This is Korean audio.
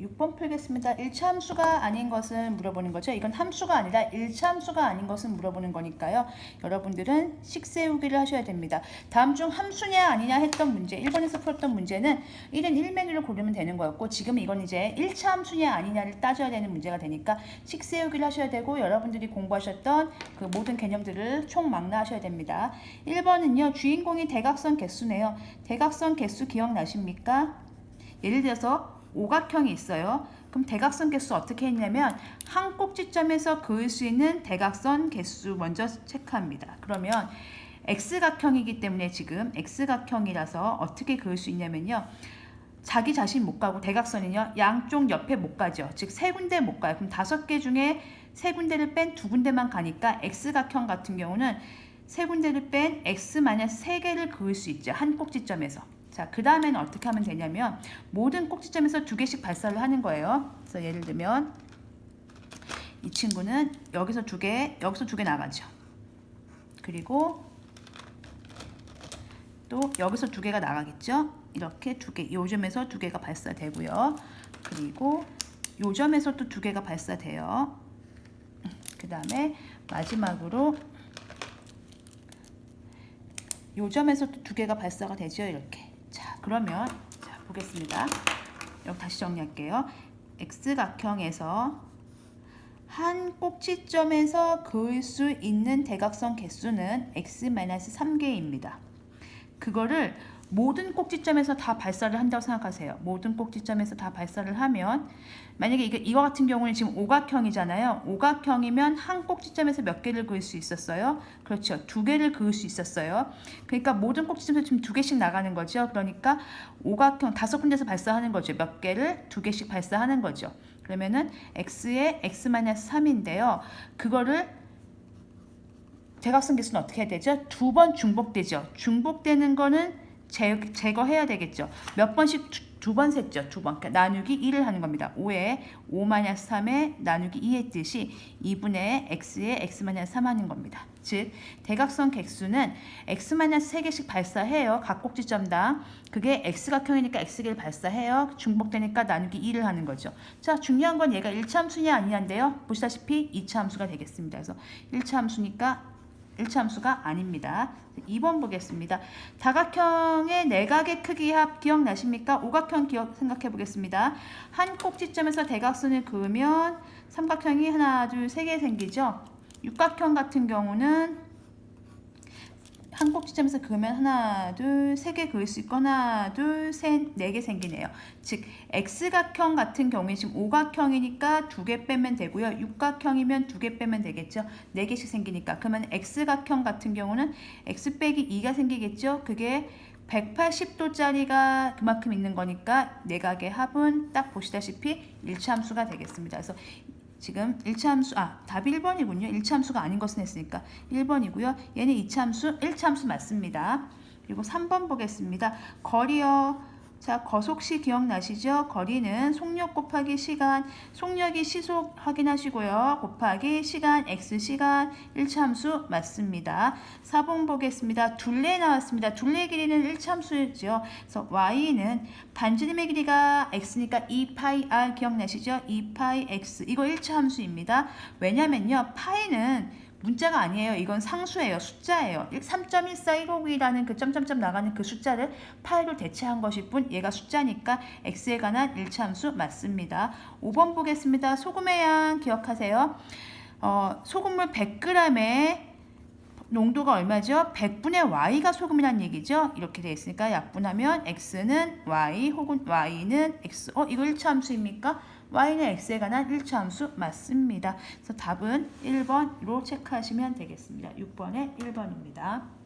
6번 풀겠습니다. 1차 함수가 아닌 것은 물어보는 거죠. 이건 함수가 아니라 1차 함수가 아닌 것은 물어보는 거니까요. 여러분들은 식 세우기를 하셔야 됩니다. 다음 중 함수냐 아니냐 했던 문제, 1번에서 풀었던 문제는 1은 1메뉴를 고르면 되는 거였고 지금 이건 이제 1차 함수냐 아니냐를 따져야 되는 문제가 되니까 식 세우기를 하셔야 되고 여러분들이 공부하셨던 그 모든 개념들을 총망라하셔야 됩니다. 1번은요. 주인공이 대각선 개수네요. 대각선 개수 기억나십니까? 예를 들어서 오각형이 있어요. 그럼 대각선 개수 어떻게 했냐면 한 꼭지점에서 그을 수 있는 대각선 개수 먼저 체크합니다. 그러면 x각형이기 때문에 지금 x각형이라서 어떻게 그을 수 있냐면요. 자기 자신 못 가고 대각선은요 양쪽 옆에 못 가죠. 즉 세 군데 못 가요. 그럼 다섯 개 중에 세 군데를 뺀 두 군데만 가니까 x각형 같은 경우는 세 군데를 뺀 x 마이너스 세 개를 그을 수 있죠. 한 꼭지점에서. 자, 그 다음에는 어떻게 하면 되냐면 모든 꼭지점에서 두 개씩 발사를 하는 거예요. 그래서 예를 들면 이 친구는 여기서 두 개, 여기서 두 개 나가죠. 그리고 또 여기서 두 개가 나가겠죠. 이렇게 두 개, 요 점에서 두 개가 발사되고요. 그리고 요 점에서 또 두 개가 발사돼요. 그 다음에 마지막으로 요 점에서 또 두 개가 발사가 되죠. 이렇게. 자, 그러면 자, 보겠습니다. 여기 다시 정리할게요. X각형에서 한 꼭지점에서 그을 수 있는 대각선 개수는 x-3개입니다. 그거를 모든 꼭지점에서 다 발사를 한다고 생각하세요. 모든 꼭지점에서 다 발사를 하면 만약에 이게 이거 같은 경우는 지금 오각형이잖아요. 오각형이면 한 꼭지점에서 몇 개를 그을 수 있었어요? 그렇죠. 두 개를 그을 수 있었어요. 그러니까 모든 꼭지점에서 지금 두 개씩 나가는 거죠. 그러니까 오각형 다섯 군데서 발사하는 거죠. 몇 개를 두 개씩 발사하는 거죠. 그러면은 x의 x-3인데요. 그거를 대각선 개수는 어떻게 해야 되죠? 두 번 중복되죠. 중복되는 거는 제, 제거해야 되겠죠. 몇 번씩 두번 셌죠. 두 번. 그러니까 나누기 1을 하는 겁니다. 5에 5-3에 나누기 2 했듯이 2분의 x에 x-3 하는 겁니다. 즉 대각선 객수는 x-3개씩 발사해요. 각 꼭지점당. 그게 x각형이니까 x개를 발사해요. 중복되니까 나누기 2를 하는 거죠. 자 중요한 건 얘가 1차 함수냐 아니냐인데요. 보시다시피 2차 함수가 되겠습니다. 그래서 1차 함수니까 1차 함수가 아닙니다. 2번 보겠습니다. 다각형의 내각의 크기 합 기억나십니까? 오각형 기억 생각해 보겠습니다. 한 꼭지점에서 대각선을 그으면 삼각형이 하나, 둘, 세 개 생기죠. 육각형 같은 경우는 한 꼭지점에서 그으면 하나, 둘, 세 개 그을 수 있고 하나, 둘, 셋, 네 개 생기네요. 즉 x각형 같은 경우에 지금 오각형이니까 두 개 빼면 되고요. 육각형이면 두 개 빼면 되겠죠. 네 개씩 생기니까 그러면 x각형 같은 경우는 x 빼기 2가 생기겠죠. 그게 180도짜리가 그만큼 있는 거니까 내각의 합은 딱 보시다시피 일차함수가 되겠습니다. 그래서 지금 1차 함수, 아, 답이 1번이군요. 1차 함수가 아닌 것은 했으니까 1번이고요. 얘는 2차 함수, 1차 함수 맞습니다. 그리고 3번 보겠습니다. 거리요. 자, 거속시 기억나시죠? 거리는 속력 곱하기 시간, 속력이 시속 확인하시고요. 곱하기 시간, x 시간, 1차 함수 맞습니다. 4번 보겠습니다. 둘레 나왔습니다. 둘레 길이는 1차 함수였죠. 그래서 y는 반지름의 길이가 x니까 2파이 r 기억나시죠? 2파이 x. 이거 1차 함수입니다. 왜냐면요. 파이는 문자가 아니에요. 이건 상수예요. 숫자예요. 3.14159이라는 그 점점점 나가는 그 숫자를 파이로 대체한 것일 뿐 얘가 숫자니까 x에 관한 1차 함수 맞습니다. 5번 보겠습니다. 소금의 양 기억하세요. 어, 소금물 100g에 농도가 얼마죠? 100분의 y가 소금이란 얘기죠. 이렇게 되어 있으니까 약분하면 x는 y 혹은 y는 x. 어, 이거 1차 함수입니까? Y는 x에 관한 1차 함수 맞습니다. 그래서 답은 1번으로 체크하시면 되겠습니다. 6번에 1번입니다.